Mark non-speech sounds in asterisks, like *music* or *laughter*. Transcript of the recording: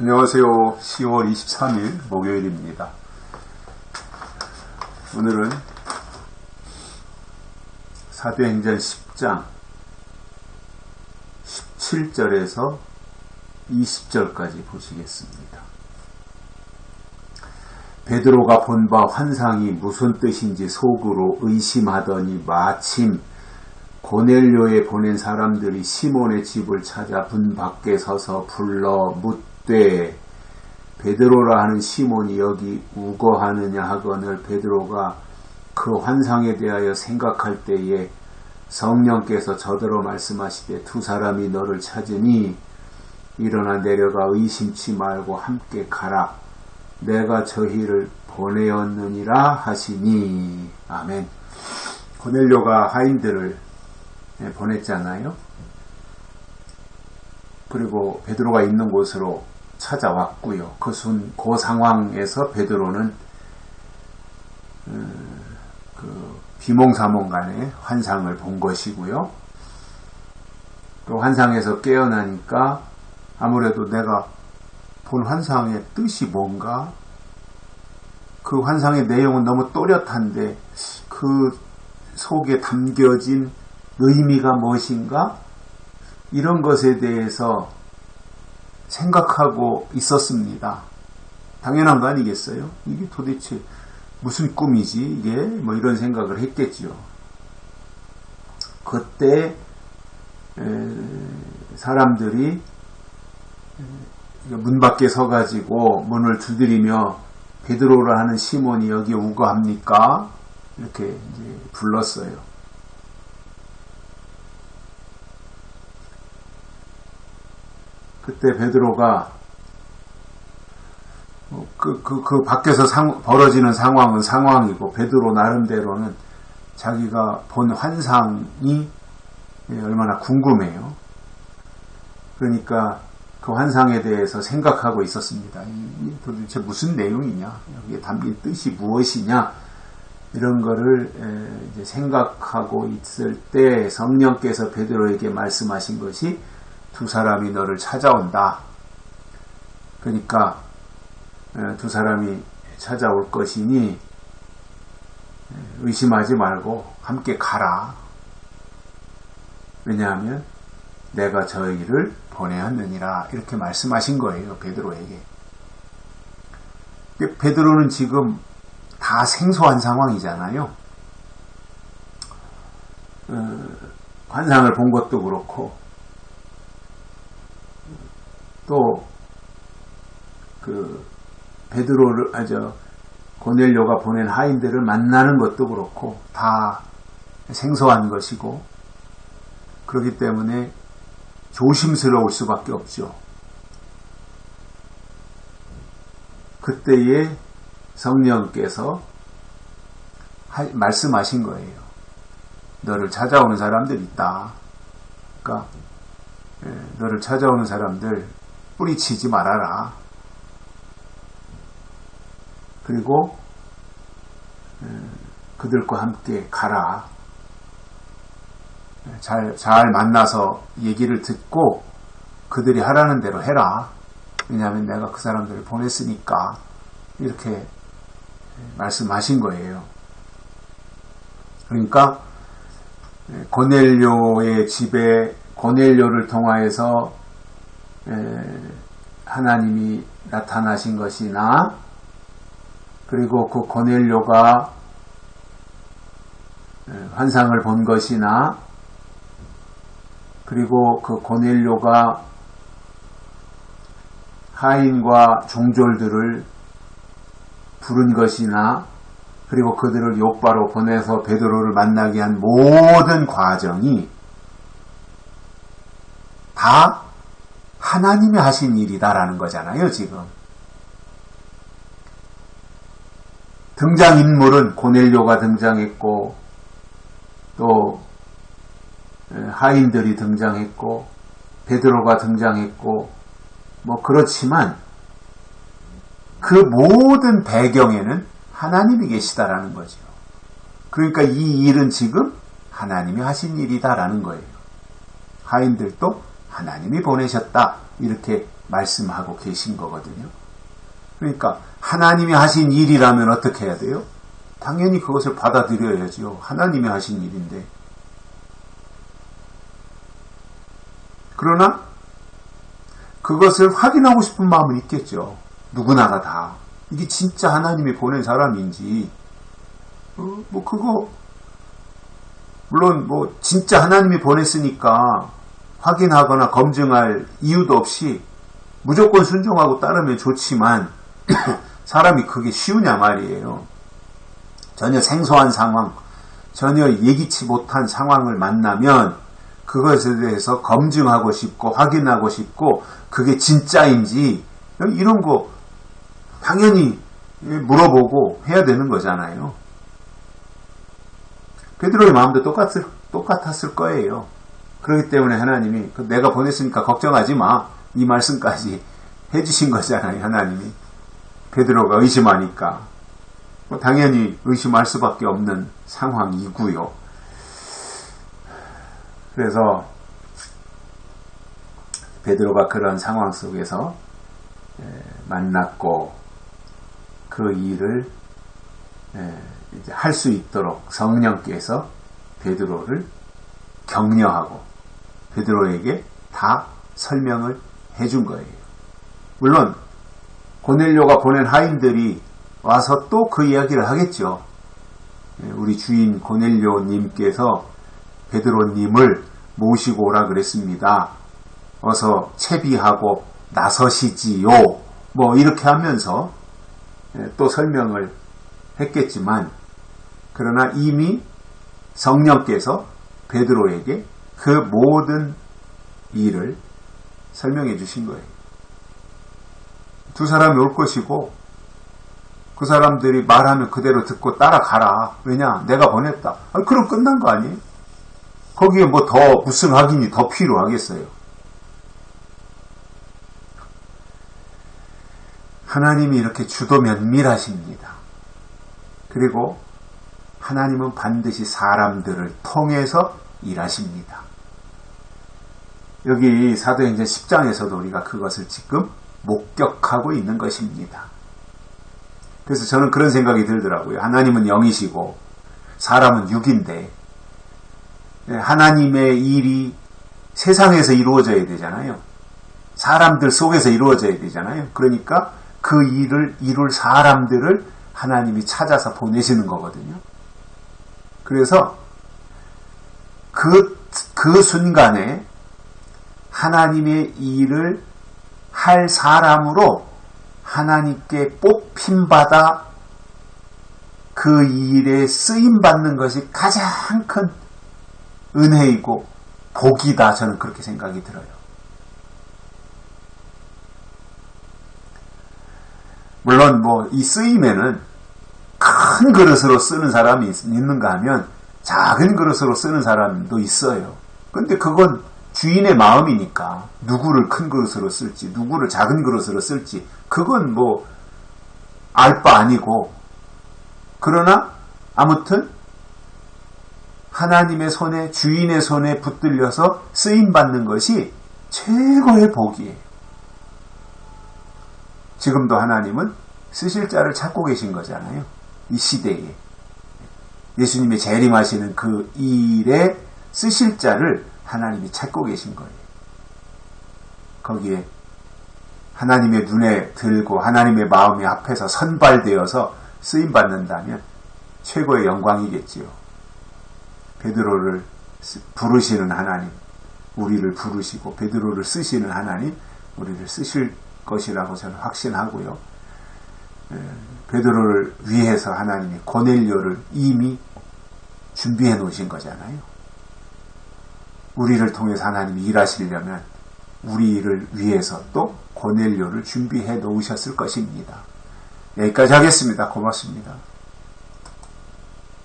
안녕하세요. 10월 23일 목요일입니다. 오늘은 사도행전 10장 17절에서 20절까지 보시겠습니다. 베드로가 본 바 환상이 무슨 뜻인지 속으로 의심하더니 마침 고넬료에 보낸 사람들이 시몬의 집을 찾아 분 밖에 서서 불러 묻 되 베드로라 하는 시몬이 여기 우거하느냐 하거늘 베드로가 그 환상에 대하여 생각할 때에 성령께서 저더러 말씀하시되 두 사람이 너를 찾으니 일어나 내려가 의심치 말고 함께 가라. 내가 저희를 보내었느니라 하시니. 아멘. 고넬료가 하인들을 보냈잖아요. 그리고 베드로가 있는 곳으로 찾아왔고요. 그, 순, 그 상황에서 베드로는 음, 그 비몽사몽간의 환상을 본 것이고요. 또 환상에서 깨어나니까 아무래도 내가 본 환상의 뜻이 뭔가 그 환상의 내용은 너무 또렷한데 그 속에 담겨진 의미가 무엇인가 이런 것에 대해서 생각하고 있었습니다. 당연한 거 아니겠어요? 이게 도대체 무슨 꿈이지? 이게 뭐 이런 생각을 했겠지요. 그때 사람들이 문 밖에 서가지고 문을 두드리며 베드로를 하는 시몬이 여기 우거합니까? 이렇게 불렀어요. 그때 베드로가 그, 그, 그 밖에서 상, 벌어지는 상황은 상황이고 베드로 나름대로는 자기가 본 환상이 얼마나 궁금해요. 그러니까 그 환상에 대해서 생각하고 있었습니다. 이 도대체 무슨 내용이냐? 여기에 담긴 뜻이 무엇이냐? 이런 거를 생각하고 있을 때 성령께서 베드로에게 말씀하신 것이 두 사람이 너를 찾아온다. 그러니까 두 사람이 찾아올 것이니 의심하지 말고 함께 가라. 왜냐하면 내가 저희를 보내었느니라 이렇게 말씀하신 거예요. 베드로에게. 베드로는 지금 다 생소한 상황이잖아요. 어, 환상을 본 것도 그렇고 또그 베드로를 아저 고넬료가 보낸 하인들을 만나는 것도 그렇고 다 생소한 것이고 그렇기 때문에 조심스러울 수밖에 없죠. 그때에 성령께서 말씀하신 거예요. 너를 찾아오는 사람들 있다. 그러니까 너를 찾아오는 사람들 뿌리치지 말아라. 그리고 그들과 함께 가라. 잘, 잘 만나서 얘기를 듣고 그들이 하라는 대로 해라. 왜냐하면 내가 그 사람들을 보냈으니까 이렇게 말씀하신 거예요. 그러니까 고넬료의 집에 고넬료를 통하여서 하나님이 나타나신 것이나 그리고 그 고넬료가 환상을 본 것이나 그리고 그 고넬료가 하인과 종졸들을 부른 것이나 그리고 그들을 욕바로 보내서 베드로를 만나게 한 모든 과정이 다 하나님이 하신 일이다라는 거잖아요, 지금. 등장인물은 고넬료가 등장했고, 또, 하인들이 등장했고, 베드로가 등장했고, 뭐, 그렇지만, 그 모든 배경에는 하나님이 계시다라는 거죠. 그러니까 이 일은 지금 하나님이 하신 일이다라는 거예요. 하인들도 하나님이 보내셨다. 이렇게 말씀하고 계신 거거든요. 그러니까 하나님이 하신 일이라면 어떻게 해야 돼요? 당연히 그것을 받아들여야죠. 하나님이 하신 일인데. 그러나 그것을 확인하고 싶은 마음은 있겠죠. 누구나가 다. 이게 진짜 하나님이 보낸 사람인지, 어, 뭐 그거 물론 뭐 진짜 하나님이 보냈으니까 확인하거나 검증할 이유도 없이 무조건 순종하고 따르면 좋지만 *clears throat* 사람이 그게 쉬우냐 말이에요. 전혀 생소한 상황, 전혀 예기치 못한 상황을 만나면 그것에 대해서 검증하고 싶고 확인하고 싶고 그게 진짜인지 이런 거 당연히 물어보고 해야 되는 거잖아요. 베드로의 마음도 똑같을, 똑같았을 거예요. 그렇기 때문에 하나님이 그 내가 보냈으니까 걱정하지 마. 이 말씀까지 해주신 거잖아요. 하나님이. 베드로가 의심하니까. 뭐 당연히 의심할 수밖에 없는 상황이고요. 그래서 베드로가 그런 상황 속에서 만났고 그 일을 할 수 있도록 성령께서 베드로를 격려하고 베드로에게 다 설명을 해준 거예요. 물론 고넬료가 보낸 하인들이 와서 또 그 이야기를 하겠죠. 우리 주인 고넬료님께서 베드로님을 모시고 오라 그랬습니다. 어서 채비하고 나서시지요. 뭐 이렇게 하면서 또 설명을 했겠지만 그러나 이미 성령께서 베드로에게 그 모든 일을 설명해 주신 거예요. 두 사람이 올 것이고 그 사람들이 말하면 그대로 듣고 따라가라. 왜냐? 내가 보냈다. 아니, 그럼 끝난 거 아니에요? 거기에 뭐 더 무슨 확인이 더 필요하겠어요? 하나님이 이렇게 주도 면밀하십니다. 그리고 하나님은 반드시 사람들을 통해서 일하십니다. 여기 사도행전 10장에서도 우리가 그것을 지금 목격하고 있는 것입니다. 그래서 저는 그런 생각이 들더라고요. 하나님은 영이시고 사람은 육인데 하나님의 일이 세상에서 이루어져야 되잖아요. 사람들 속에서 이루어져야 되잖아요. 그러니까 그 일을 이룰 사람들을 하나님이 찾아서 보내시는 거거든요. 그래서 그, 그 순간에 하나님의 일을 할 사람으로 하나님께 뽑힘받아 그 일에 쓰임 받는 것이 가장 큰 은혜이고 복이다. 저는 그렇게 생각이 들어요. 물론 뭐 이 쓰임에는 큰 그릇으로 쓰는 사람이 있는가 하면 작은 그릇으로 쓰는 사람도 있어요. 근데 그건 주인의 마음이니까 누구를 큰 그릇으로 쓸지 누구를 작은 그릇으로 쓸지 그건 뭐 알 바 아니고 그러나 아무튼 하나님의 손에 주인의 손에 붙들려서 쓰임 받는 것이 최고의 복이에요. 지금도 하나님은 쓰실 자를 찾고 계신 거잖아요. 이 시대에. 예수님이 재림하시는 그 일에 쓰실 자를 하나님이 찾고 계신 거예요. 거기에 하나님의 눈에 들고 하나님의 마음이 앞에서 선발되어서 쓰임 받는다면 최고의 영광이겠지요. 베드로를 부르시는 하나님, 우리를 부르시고 베드로를 쓰시는 하나님, 우리를 쓰실 것이라고 저는 확신하고요. 베드로를 위해서 하나님이 고넬료를 이미 준비해 놓으신 거잖아요. 우리를 통해서 하나님이 일하시려면 우리를 위해서 또 고넬료를 준비해 놓으셨을 것입니다. 여기까지 하겠습니다. 고맙습니다.